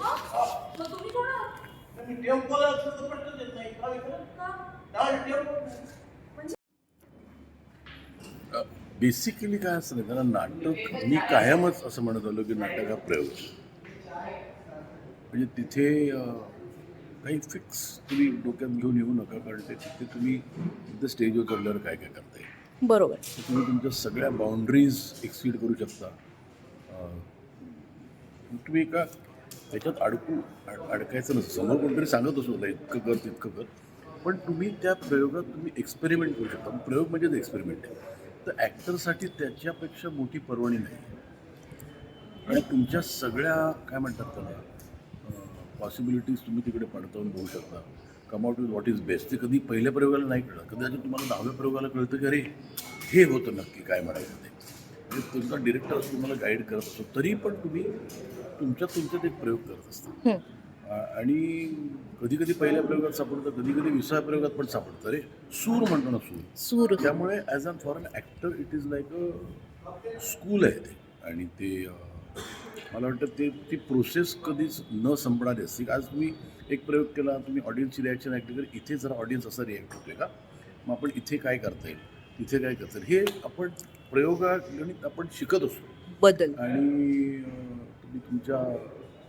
मग तुम्ही कोण आहात मी टेम्पोला असलं तर प्रश्न देत नाही काय खरं? का? काय टेम्पो बेसिकली काय असतं ना नाटक मी कायमच असं म्हणत आलो की नाटक हा प्रयोग. म्हणजे तिथे अं, काही फिक्स तुम्ही डोक्यात घेऊन येऊ नका कारण ते तिथे तुम्ही तिथं स्टेजवर चढल्यावर काय काय करता येईल बरोबर. तर तुम्ही तुमच्या सगळ्या बाउंड्रीज एक्सिड करू शकता. अं, तुम्ही एका त्याच्यात अडकू अड- अडकायचं नसतं. समोर कोणतरी सांगत असो तुला इतकं कर तितकं कर. पण तुम्ही त्या प्रयोगात तुम्ही एक्सपेरिमेंट करू शकता. प्रयोग म्हणजेच एक्सपेरिमेंट आहे. तर ॲक्टरसाठी त्याच्यापेक्षा मोठी पर्वणी नाही. आणि तुमच्या सगळ्या काय म्हणतात त्याला पॉसिबिलिटीज तुम्ही तिकडे पडताळून बघू शकता. Come out with what is best ते कधी पहिल्या प्रयोगाला नाही कळलं कदाचित तुम्हाला दहाव्या प्रयोगाला कळतं की अरे हे होतं नक्की काय म्हणायचं ते. म्हणजे तुमचा डिरेक्टर तुम्हाला गाईड करत असतो तरी पण तुम्ही तुमच्यात तुमच्यात एक प्रयोग करत असता. आणि कधी कधी पहिल्या प्रयोगात सापडतं कधी कधी विसाव्या प्रयोगात पण सापडतं. अरे सूर म्हणतो ना सूर. सूर. त्यामुळे as a for actor it is like a school आहे ते. आणि ते मला वाटतं ते ती प्रोसेस कधीच न संपणारी असते. आज तुम्ही एक प्रयोग केला तुम्ही ऑडियन्सची रिॲक्शन ऐकली तर इथे जरा ऑडियन्स असा रिॲक्ट होतोय का? मग आपण इथे काय करता येईल? तिथे काय करता येईल? हे आपण प्रयोगात आपण शिकत असतो. बदल. आणि तुम्ही तुमच्या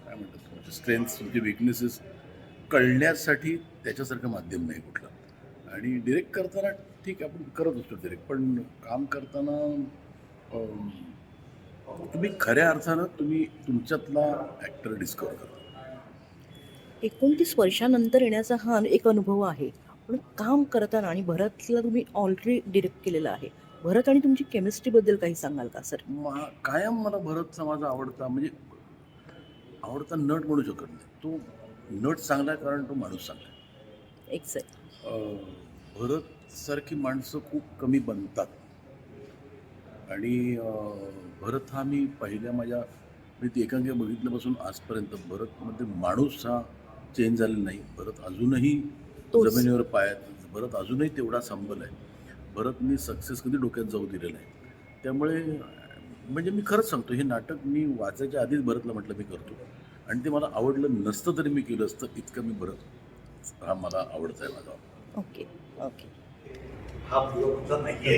काय म्हणतात तुमच्या स्ट्रेंथ्स तुमचे विकनेसेस कळण्यासाठी त्याच्यासारखं माध्यम नाही कुठलं. आणि डिरेक्ट करताना ठीक आपण करत असतो डिरेक्ट पण काम करताना तुम्ही खऱ्या अर्थानं तुम्ही तुमच्यातला ॲक्टर डिस्कवर करता. एकोणतीस वर्षानंतर येण्याचा हा एक अनुभव आहे. पण काम करताना आणि भरतला तुम्ही ऑलरेडी डिरेक्ट केलेलं आहे. भरत आणि तुमची केमिस्ट्रीबद्दल काही सांगाल का सर मा कायम मला भरतचा माझा आवडता म्हणजे आवडता नट म्हणू शकत नाही. तो नट चांगला आहे कारण तो माणूस चांगला आहे. एक्झॅक्ट अं, भरतसारखी माणसं खूप कमी बनतात. आणि भरत हा मी पहिल्या माझ्या मी ती एकांकी बघितल्यापासून आजपर्यंत भरतमध्ये माणूस हा चेंज झालेला नाही. भरत अजूनही. जमिनीवर पायात भरत अजूनही तेवढा संबल आहे. भरतनी सक्सेस कधी डोक्यात जाऊ दिलेला आहे त्यामुळे म्हणजे मी खरंच सांगतो हे नाटक मी वाचायच्या आधीच भरतला म्हटलं मी करतो. आणि ते मला आवडलं नसतं तरी मी केलं असतं इतकं मी भरत हा मला आवडता आहे माझा. Okay okay. हा नाही